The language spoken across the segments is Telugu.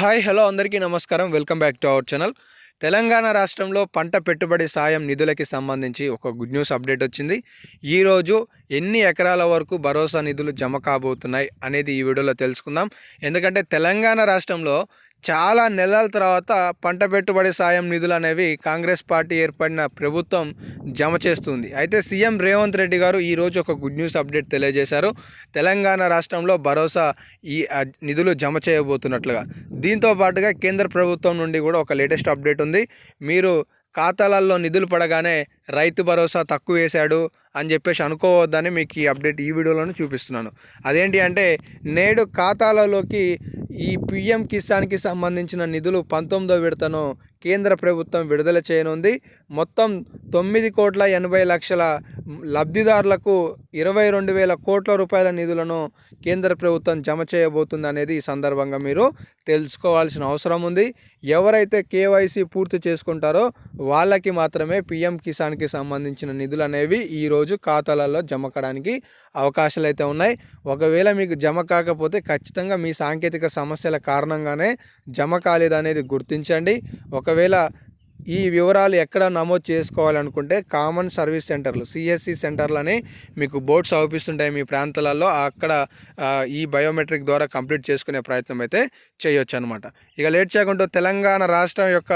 హాయ్ హలో అందరికీ నమస్కారం. Welcome back to our channel. Telangana రాష్ట్రంలో పంట పెట్టుబడి సాయం నిధులకి సంబంధించి ఒక గుడ్ న్యూస్ అప్డేట్ వచ్చింది. ఈరోజు ఎన్ని ఎకరాల వరకు భరోసా నిధులు జమ కాబోతున్నాయి అనేది ఈ వీడియోలో తెలుసుకుందాం. ఎందుకంటే తెలంగాణ రాష్ట్రంలో చాలా నెలల తర్వాత పంట పెట్టుబడి సాయం నిధులు అనేవి కాంగ్రెస్ పార్టీ ఏర్పడిన ప్రభుత్వం జమ చేస్తుంది. అయితే సీఎం రేవంత్ రెడ్డి గారు ఈరోజు ఒక గుడ్ న్యూస్ అప్డేట్ తెలియజేశారు. తెలంగాణ రాష్ట్రంలో భరోసా ఈ నిధులు జమ చేయబోతున్నట్లుగా. దీంతో పాటుగా కేంద్ర ప్రభుత్వం నుండి కూడా ఒక లేటెస్ట్ అప్డేట్ ఉంది. మీరు ఖాతాలలో నిధులు పడగానే రైతు భరోసా తక్కువ వేశాడు అని చెప్పేసి అనుకోవద్దని మీకు ఈ అప్డేట్ ఈ వీడియోలోనే చూపిస్తున్నాను. అదేంటి అంటే నేడు ఖాతాలలోకి ఈ పిఎం కిసాన్కి సంబంధించిన నిధులు పంతొమ్మిదో విడతను కేంద్ర ప్రభుత్వం విడుదల చేయనుంది. మొత్తం తొమ్మిది కోట్ల ఎనభై లక్షల లబ్ధిదారులకు ఇరవై రెండు వేల కోట్ల రూపాయల నిధులను కేంద్ర ప్రభుత్వం జమ చేయబోతుంది అనేది ఈ సందర్భంగా మీరు తెలుసుకోవాల్సిన అవసరం ఉంది. ఎవరైతే కేవైసీ పూర్తి చేసుకుంటారో వాళ్ళకి మాత్రమే పిఎం కిసాన్కి సంబంధించిన నిధులు అనేవి ఈరోజు ఖాతాలలో జమ కావడానికి అవకాశాలు అయితే ఉన్నాయి. ఒకవేళ మీకు జమ కాకపోతే ఖచ్చితంగా మీ సాంకేతిక సమస్యల కారణంగానే జమ కాలేదు అనేది గుర్తించండి. ఒకవేళ ఈ వివరాలు ఎక్కడ నమోదు చేసుకోవాలనుకుంటే కామన్ సర్వీస్ సెంటర్లు సిఎస్సి సెంటర్లని మీకు బోర్డ్స్ అవుపిస్తుంటాయి మీ ప్రాంతాలలో. అక్కడ ఈ బయోమెట్రిక్ ద్వారా కంప్లీట్ చేసుకునే ప్రయత్నం అయితే చేయొచ్చు అనమాట ఇక లేట్ చేయకుండా తెలంగాణ రాష్ట్రం యొక్క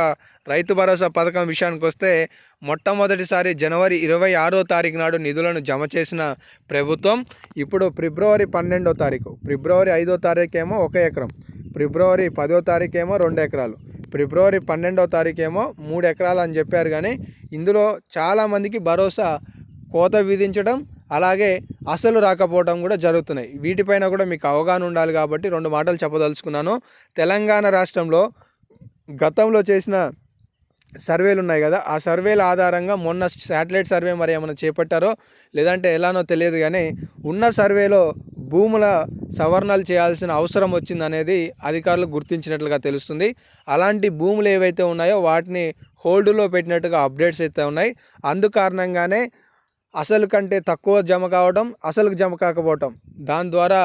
రైతు భరోసా పథకం విషయానికి వస్తే మొట్టమొదటిసారి జనవరి ఇరవై ఆరో తారీఖు నాడు నిధులను జమ చేసిన ప్రభుత్వం ఇప్పుడు ఫిబ్రవరి పన్నెండో తారీఖు. ఫిబ్రవరి ఐదో తారీఖు ఏమో ఒక ఎకరం. ఫిబ్రవరి పదో తారీఖు ఏమో రెండు ఎకరాలు. ఫిబ్రవరి పన్నెండో తారీఖు ఏమో మూడు ఎకరాలు అని చెప్పారు కానీ ఇందులో చాలామందికి భరోసా కోత విధించడం అలాగే అసలు రాకపోవడం కూడా జరుగుతున్నాయి. వీటిపైన కూడా మీకు అవగాహన ఉండాలి కాబట్టి రెండు మాటలు చెప్పదలుచుకున్నాను. తెలంగాణ రాష్ట్రంలో గతంలో చేసిన సర్వేలు ఉన్నాయి కదా ఆ సర్వేల ఆధారంగా మొన్న శాటిలైట్ సర్వే మరి ఏమైనా చేపట్టారో లేదంటే ఎలానో తెలియదు కానీ ఉన్న సర్వేలో భూముల సవరణలు చేయాల్సిన అవసరం వచ్చిందనేది అధికారులు గుర్తించినట్లుగా తెలుస్తుంది. అలాంటి భూములు ఏవైతే ఉన్నాయో వాటిని హోల్డ్లో పెట్టినట్టుగా అప్డేట్స్ అయితే ఉన్నాయి. అందుకారణంగానే అసలు కంటే తక్కువ జమ కావడం అసలుకు జమ కాకపోవటం దాని ద్వారా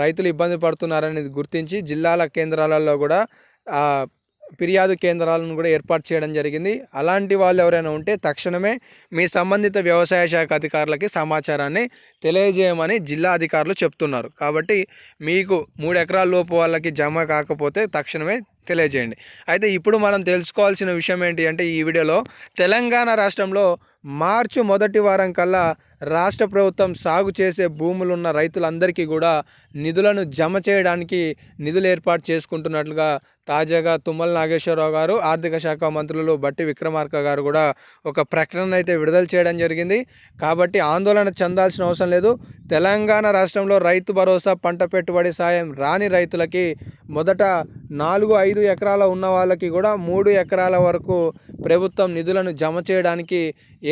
రైతులు ఇబ్బంది పడుతున్నారనేది గుర్తించి జిల్లాల కేంద్రాలలో కూడా ఫిర్యాదు కేంద్రాలను కూడా ఏర్పాటు చేయడం జరిగింది. అలాంటి వాళ్ళు ఎవరైనా ఉంటే తక్షణమే మీ సంబంధిత వ్యవసాయ శాఖ అధికారులకి సమాచారాన్ని తెలియజేయమని జిల్లా అధికారులు చెప్తున్నారు. కాబట్టి మీకు మూడు ఎకరాల లోపు వాళ్ళకి జమ కాకపోతే తక్షణమే తెలియజేయండి. అయితే ఇప్పుడు మనం తెలుసుకోవాల్సిన విషయం ఏంటి అంటే ఈ వీడియోలో తెలంగాణ రాష్ట్రంలో మార్చి మొదటి వారం కల్లా రాష్ట్ర ప్రభుత్వం సాగు చేసే భూములున్న రైతులందరికీ కూడా నిధులను జమ చేయడానికి నిధులు ఏర్పాటు చేసుకుంటున్నట్లుగా తాజాగా తుమ్మల నాగేశ్వరరావు గారు ఆర్థిక శాఖ మంత్రులు బట్టి విక్రమార్క గారు కూడా ఒక ప్రకటన అయితే విడుదల చేయడం జరిగింది. కాబట్టి ఆందోళన చెందాల్సిన అవసరం లేదు. తెలంగాణ రాష్ట్రంలో రైతు భరోసా పంట పెట్టుబడి సాయం రాని రైతులకి మొదట నాలుగు ఐదు ఎకరాల ఉన్న వాళ్ళకి కూడా మూడు ఎకరాల వరకు ప్రభుత్వం నిధులను జమ చేయడానికి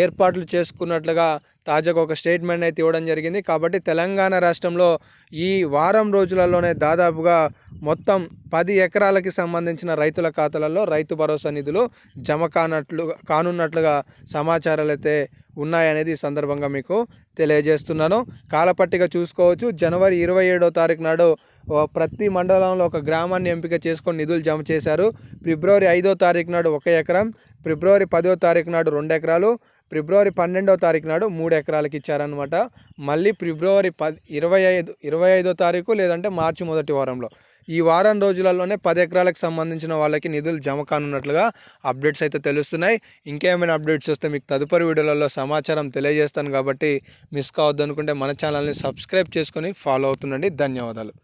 ఏర్పాట్లు చేసుకున్నట్లుగా తాజాగా ఒక స్టేట్మెంట్ అయితే ఇవ్వడం జరిగింది. కాబట్టి తెలంగాణ రాష్ట్రంలో ఈ వారం రోజులలోనే దాదాపుగా మొత్తం పది ఎకరాలకి సంబంధించిన రైతుల ఖాతాలలో రైతు భరోసా నిధులు జమ కానట్లు కానున్నట్లుగా సమాచారాలు అయితే ఉన్నాయనేది ఈ సందర్భంగా మీకు తెలియజేస్తున్నాను. కాలపట్టిక చూసుకోవచ్చు. జనవరి ఇరవై ఏడో తారీఖు నాడు ప్రతి మండలంలో ఒక గ్రామాన్ని ఎంపిక చేసుకొని నిధులు జమ చేశారు. ఫిబ్రవరి ఐదో తారీఖు నాడు ఒక ఎకరం ఫిబ్రవరి పదో తారీఖు నాడు రెండు ఎకరాలు ఫిబ్రవరి పన్నెండో తారీఖు నాడు మూడు ఎకరాలకి ఇచ్చారనమాట మళ్ళీ ఫిబ్రవరి పది ఇరవై ఐదు ఇరవై ఐదో తారీఖు లేదంటే మార్చి మొదటి వారంలో. ఈ వారం రోజులలోనే పది ఎకరాలకు సంబంధించిన వాళ్ళకి నిధులు జమ కానున్నట్లుగా అప్డేట్స్ అయితే తెలుస్తున్నాయి. ఇంకేమైనా అప్డేట్స్ వస్తే మీకు తదుపరి వీడియోలలో సమాచారం తెలియజేస్తాను కాబట్టి మిస్ కావద్దు అనుకుంటే మన ఛానల్ని సబ్స్క్రైబ్ చేసుకొని ఫాలో అవుతుండండి. ధన్యవాదాలు.